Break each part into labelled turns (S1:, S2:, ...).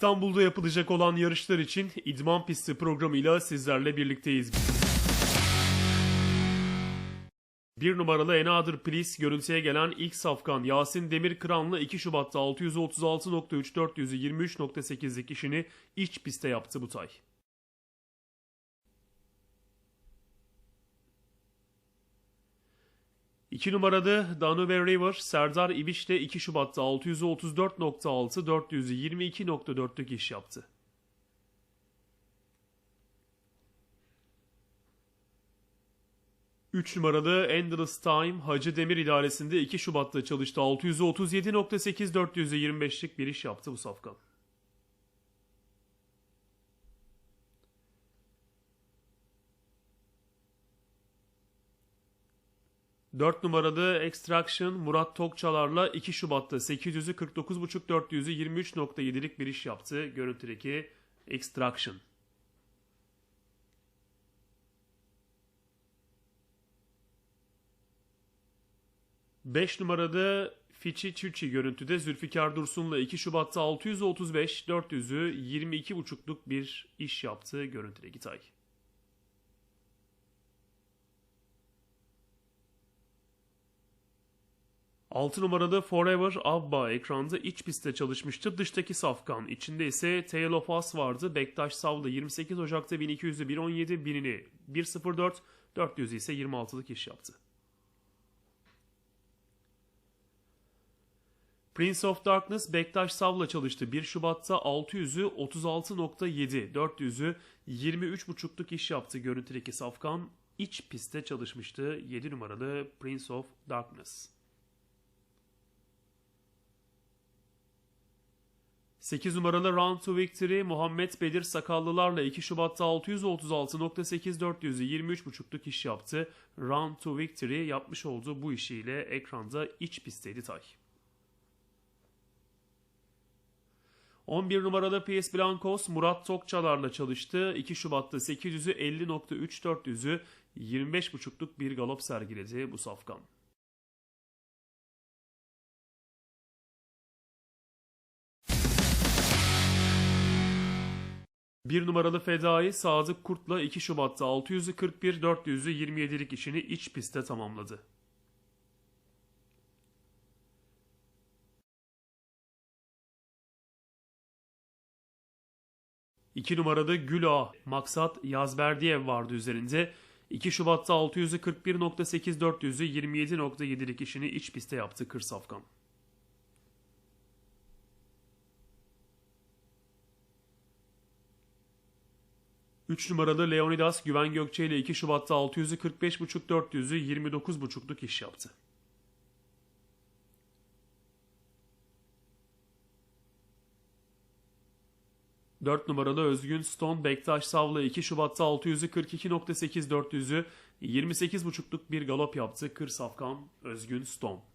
S1: İstanbul'da yapılacak olan yarışlar için idman pisti programıyla sizlerle birlikteyiz. Bir numaralı Enadır Please görüntüye gelen ilk safkan Yasin Demirkıran'la 2 Şubat'ta 636.3 423.8'lik işini iç pistte yaptı bu tay. İki numaralı Danube River Serdar İbiç'le 2 Şubat'ta 634.6 422.4'lük iş yaptı. Üç numaralı Endless Time Hacı Demir idaresinde 2 Şubat'ta çalıştı. 637.8 425'lik bir iş yaptı bu safkan. 4 numaralı Extraction Murat Tokçalar'la 2 Şubat'ta 800'ü 49.5 400'ü 23.7'lik bir iş yaptı. Görüntüdeki Extraction. Beş numarada Fiçi Çiçi görüntüde Zülfikar Dursun'la 2 Şubat'ta 635 400'ü 22.5'luk bir iş yaptı. Görüntüdeki Gitay. 6 numarada Forever Abba ekranda iç pistte çalışmıştı. Dıştaki safkan. içinde ise Tale of Us vardı. Bektaş Sav'da 28 Ocak'ta 1200'ü 117 binini 104 400 ise 26'lık iş yaptı. Prince of Darkness Bektaş Sav'la çalıştı. 1 Şubat'ta 600'ü 36.7, 400'ü 23.5'luk iş yaptı. Görüntüdeki safkan iç pistte çalışmıştı. 7 numaralı Prince of Darkness. 8 numaralı Round to Victory Muhammed Bedir Sakallılarla 2 Şubat'ta 636.8 400'ü 23.5'luk iş yaptı. Round to Victory yapmış olduğu bu işiyle ekranda iç pistteydi Tay. 11 numaralı PS Blancos Murat Tokçalar'la çalıştı. 2 Şubat'ta 800'ü 50.3 400'ü 25.5'luk bir galop sergiledi bu safkan. Bir numaralı Fedai Sadık Kurt'la 2 Şubat'ta 641 400'ü 27'lik işini iç pistte tamamladı. İki numarada Gül Ağa, Maksat Yazberdiyev vardı üzerinde. 2 Şubat'ta 600'ü 41.8 400'ü 27.7'lik işini iç pistte yaptı Kır 3 numaralı Leonidas Güven Gökçe ile 2 Şubat'ta 600'ü 45.5 400'ü 29.5'luk iş yaptı. Dört numaralı Özgün Stone Bektaş Sav'la 2 Şubat'ta 600'ü 42.8 400'ü 28.5'luk bir galop yaptı. Kır Safkan Özgün Stone.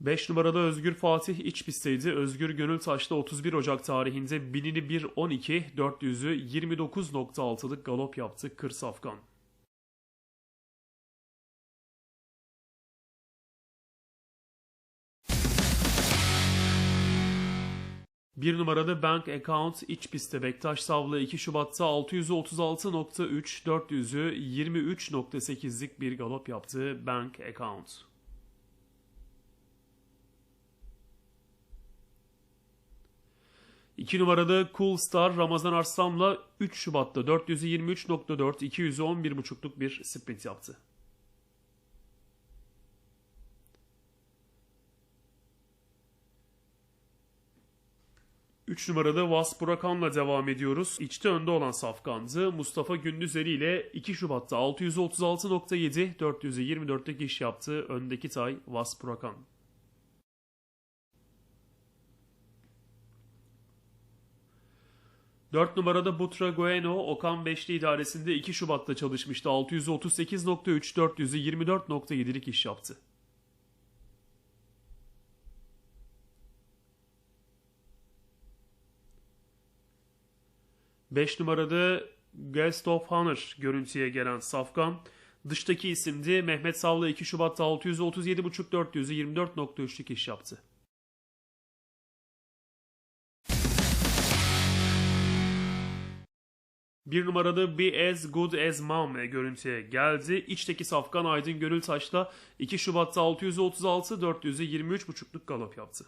S1: 5 numarada Özgür Fatih iç pistteydi. Özgür Gönül Taş'ta 31 Ocak tarihinde binini 1.12, 400'ü 29.6'lık galop yaptı Kır Safkan. Bir numarada Bank Account iç pistte Bektaş Savlı 2 Şubat'ta 636.3, 400'ü 23.8'lik bir galop yaptı Bank Account. 2 numarada Cool Star Ramazan Arslan'la 3 Şubat'ta 423.4 211.5'luk bir sprint yaptı. Üç numarada Vas Burakan'la devam ediyoruz. İçte önde olan safkandı. Mustafa Gündüzeli ile 2 Şubat'ta 636.7 424'lük iş yaptı. Öndeki tay Vas Burakan. 4 numarada Butra Gueno Okan Beşli idaresinde 2 Şubat'ta çalışmıştı. 638.3 400'ü 24.7'lik iş yaptı. Beş numarada Guest of Honor görüntüye gelen Safkan Dıştaki isimdi Mehmet Savlı 2 Şubat'ta 637.5 400'ü 24.3'lük iş yaptı. Bir numarada Be As Good As Mom görüntüye geldi. İçteki Safkan Aydın Gönültaş'la 2 Şubat'ta 636 400'ü 23.5'luk galop yaptı.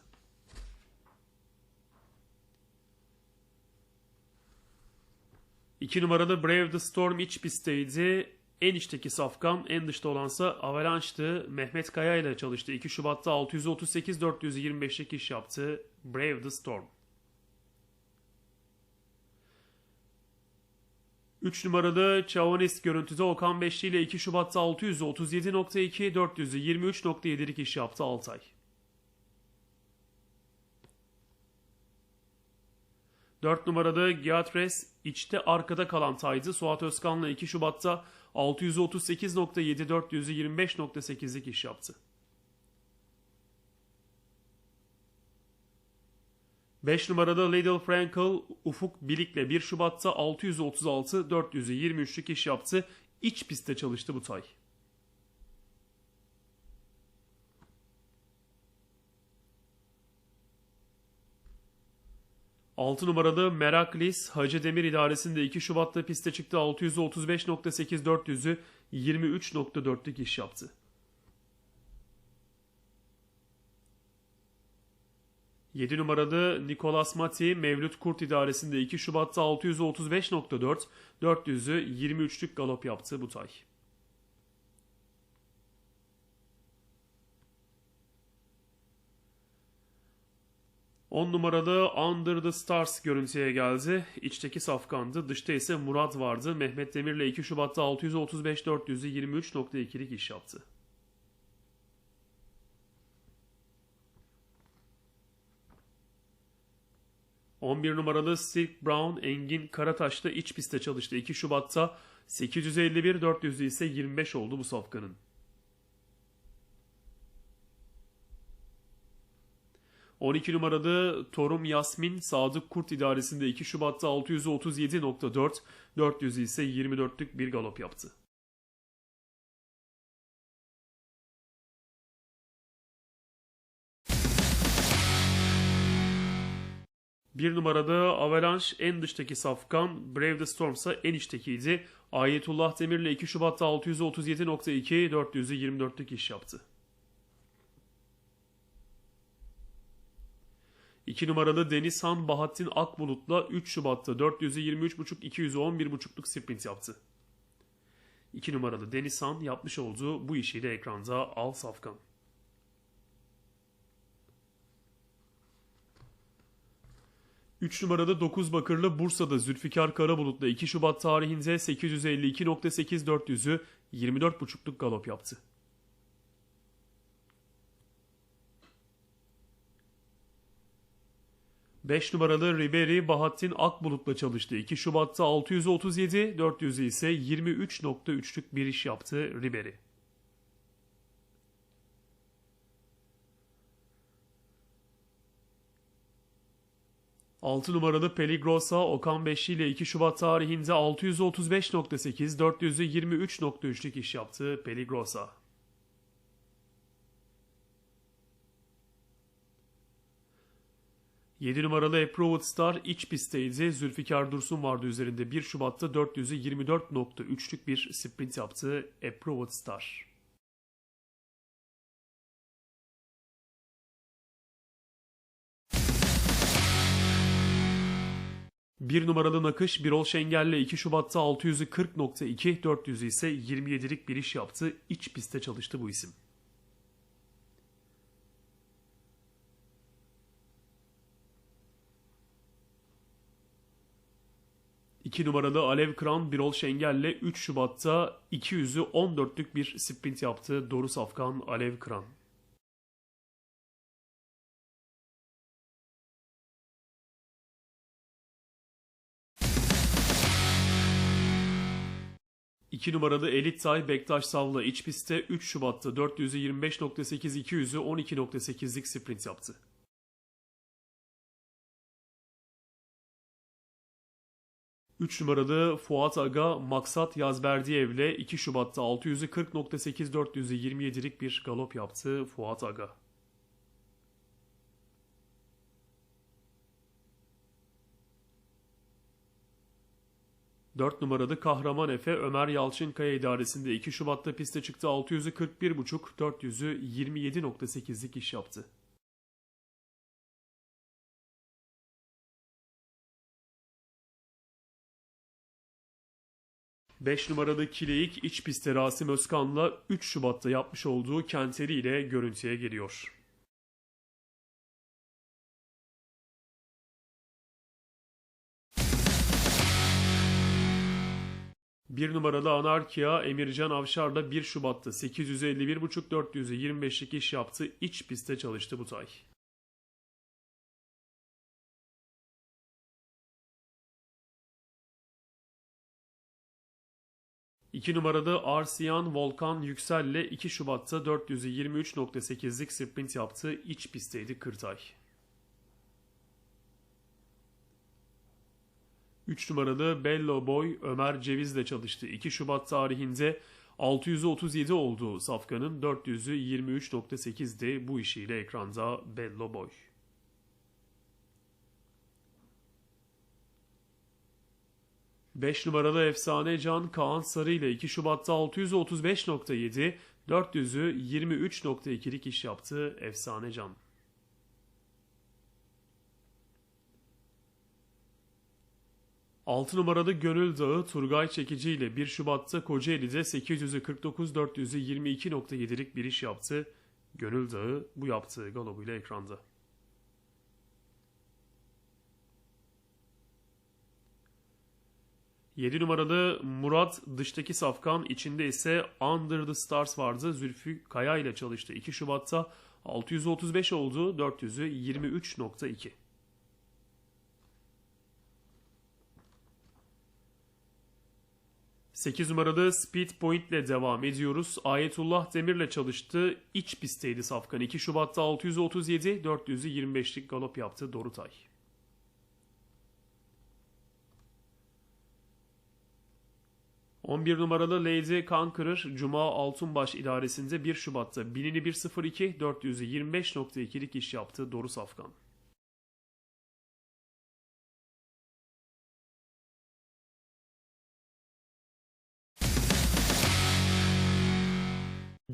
S1: İki numarada Brave the Storm iç pistteydi. En içteki Safkan, en dışta olansa Avalanche'tı. Mehmet Kaya ile çalıştı. 2 Şubat'ta 638 425'lik iş yaptı. Brave the Storm. 3 numarada Çavanist görüntüde Okan Beşli ile 2 Şubat'ta 637.2 400'ü 23.7'lik iş yaptı Altay. Dört numarada Giatres içte arkada kalan taydı. Suat Özkan'la 2 Şubat'ta 638.7 400'ü 25.8'lik iş yaptı. 5 numarada Lidl Frankel Ufuk Bilik'le 1 Şubat'ta 636 400'ü 23'lük iş yaptı. İç pistte çalıştı bu tay. Altı numarada Meraklis Hacı Demir idaresinde 2 Şubat'ta piste çıktı 635.8 400'ü 23.4'lük iş yaptı. 7 numarada Nicolas Mati Mevlüt Kurt idaresinde 2 Şubat'ta 635.4 400'ü 23'lük galop yaptı bu tay. On numarada Under the Stars görüntüye geldi. İçteki Safkan'dı. Dışta ise Murat vardı. Mehmet Demir'le 2 Şubat'ta 635 400'ü 23.2'lik iş yaptı. ...11 numaralı Silk Brown Engin Karataş'ta iç pistte çalıştı. 2 Şubat'ta 851 400'ü ise 25 oldu bu safkanın. 12 numarada Torum Yasmin Sadık Kurt idaresinde 2 Şubat'ta 637.4, 400 ise 24'lük bir galop yaptı. Bir numarada Avalanche en dıştaki safkan, Brave the Storm ise en içtekiydi. Ayetullah Demir'le 2 Şubat'ta 637.2, 400'ü 24'lük iş yaptı. 2 numaralı Denizhan Bahattin Akbulut'la 3 Şubat'ta 400'ü 23.5 200'ü 11.5'luk sprint yaptı. 2 numaralı Denizhan yapmış olduğu bu işiyle ekranda Al Safkan. Üç numarada 9 bakırlı Bursa'da Zülfikar Karabulut'la 2 Şubat tarihinde 852.8 400'ü 24.5'luk galop yaptı. 5 numaralı Ribery Bahattin Akbulut'la çalıştı. 2 Şubat'ta 637, 400'ü ise 23.3'lük bir iş yaptı Ribery. Altı numaralı Peligrosa Okan Beşli ile 2 Şubat tarihinde 635.8, 400'ü 23.3'lük iş yaptı Peligrosa. 7 numaralı Approved Star iç pistteydi. Zülfikar Dursun vardı üzerinde. 1 Şubat'ta 400'ü 24.3'lük bir sprint yaptı Approved Star. Bir numaralı nakış Birol Şengel'le 2 Şubat'ta 600'ü 40.2, 400'ü ise 27'lik bir iş yaptı. İç pistte çalıştı bu isim. 2 numaralı Alev Kran Birol Şengel'le 3 Şubat'ta 200'ü 14'lük bir sprint yaptı Doru Safkan Alev Kran. İki numaralı Elit Tay Bektaş Sav'la iç pistte 3 Şubat'ta 400'ü 25.8 200'ü 12.8'lik sprint yaptı. 3 numarada Fuat Aga Maksat Yazberdiyev'le 2 Şubat'ta 600'ü 40.8 427'lik bir galop yaptı Fuat Aga. Dört numaralı Kahraman Efe Ömer Yalçınkaya idaresinde 2 Şubat'ta piste çıktı 600'ü 41.5 400'ü 27.8'lik iş yaptı. 5 numaralı Kileyik iç pistte Rasim Özkan'la 3 Şubat'ta yapmış olduğu kenteri ile görüntüye geliyor. Bir numaralı Anarkia Emircan Avşar'la 1 Şubat'ta 851.5 425'lik iş yaptı. İç pistte çalıştı bu tay. 2 numarada Arsiyan Volkan Yüksel'le 2 Şubat'ta 423.8'lik sprint yaptı. İç pistteydi Kırtay. 3 numaralı Bello Boy Ömer Ceviz'le çalıştı. 2 Şubat tarihinde 637 olduğu Safkan'ın 400'ü 23.8'de bu işiyle ekranda Bello Boy. 5 numaralı efsane Can Kaan Sarı ile 2 Şubat'ta 635.7, 400'ü 23.2'lik iş yaptı efsane Can. Altı numaralı Gönül Dağı Turgay Çekici ile 1 Şubat'ta Kocaeli'de 800'ü 49 400'ü 22.7'lik bir iş yaptı. Gönül Dağı bu yaptığı galobuyla ekranda. 7 numaralı Murat dıştaki safkan içinde ise Under the Stars vardı. Zülfü Kaya ile çalıştı. 2 Şubat'ta 635 oldu. 400'ü 23.2. Sekiz numaralı Speed Point ile devam ediyoruz. Ayetullah Demir'le çalıştı. İç pistteydi Safkan. 2 Şubat'ta 637, 400'ü 25'lik galop yaptı Dorutay. 11 numaralı Lady Conqueror Cuma Altunbaş idaresinde 1 Şubat'ta binini 1.02 400'ü 25.2'lik iş yaptı Doru Safkan.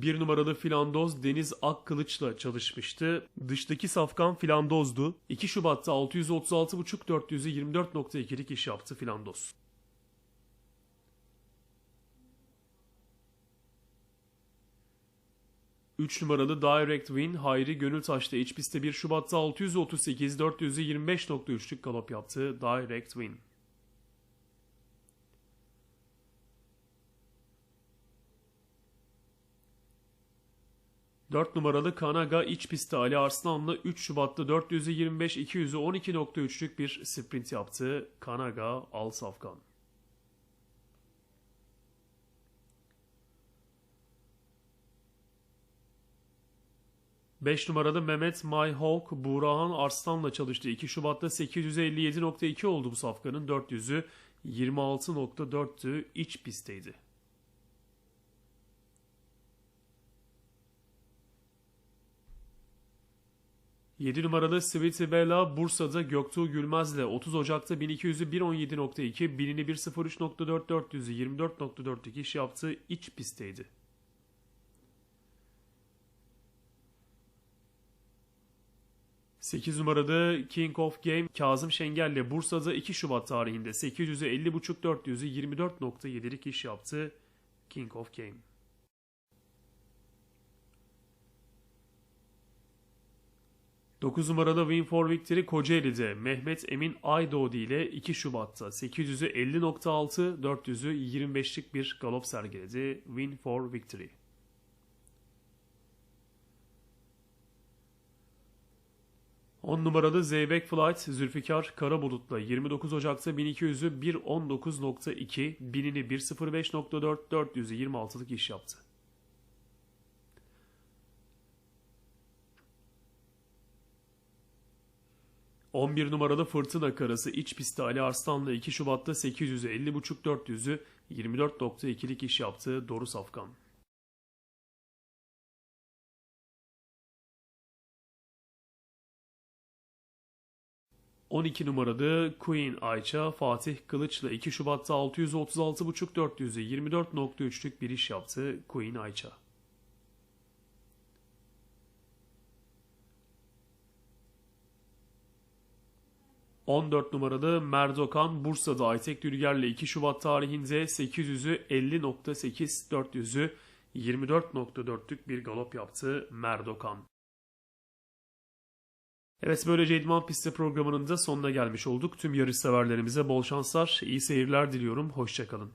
S1: Bir numaralı filandoz Deniz Akkılıç'la çalışmıştı. Dıştaki safkan filandozdu. 2 Şubat'ta 636.5 400'ü 24.2'lik iş yaptı filandoz. 3 numaralı Direct Win Hayri Gönültaş'ta iç pistte 1 Şubat'ta 638 425.3'lük galop yaptı Direct Win. Dört numaralı Kanaga iç pistte Ali Arslan'la 3 Şubat'ta 425 200'ü 12.3'lük bir sprint yaptı. Kanaga Al Safkan. 5 numaralı Mehmet Mayhawk Buğrahan Arslan'la çalıştı. 2 Şubat'ta 857.2 oldu bu safkanın. 400'ü 26.4'tü iç pistteydi. Yedi numaralı Sweetie Bella Bursa'da Göktuğ Gülmez'le 30 Ocak'ta 1200'ü 1.17.2, binini 1.03.4, 400'ü 24.4'lük iş yaptı iç pistteydi. 8 numarada King of Game Kazım Şengel'le Bursa'da 2 Şubat tarihinde 800'ü 50.5 400'ü 24.7'lik iş yaptı King of Game. Dokuz numaralı Win for Victory Kocaeli'de Mehmet Emin Aydoğdu ile 2 Şubat'ta 800'ü 50.6 400'ü 25'lik bir galop sergiledi Win for Victory. 10 numaralı Zeybek Flight Zülfikar Karabulut'la 29 Ocak'ta 1200'ü 1.19.2, binini 1.05.4, 400'ü 26'lık iş yaptı. 11 numaralı Fırtına Karası iç pistte Ali Arslan'la 2 Şubat'ta 800'ü 50.5 400'ü 24.2'lik iş yaptı Doru Safkan. ...12 numaralı Queen Ayça Fatih Kılıç'la 2 Şubat'ta 636.5 400'ü 24.3'lük bir iş yaptı Queen Ayça. 14 numaralı Merdokan Bursa'da Aytek Dülger'le 2 Şubat tarihinde 800'ü 50.8 400'ü 24.4'lük bir galop yaptı Merdokan. Evet böylece İdman Pisti programının da sonuna gelmiş olduk. Tüm yarış severlerimize bol şanslar, iyi seyirler diliyorum. Hoşçakalın.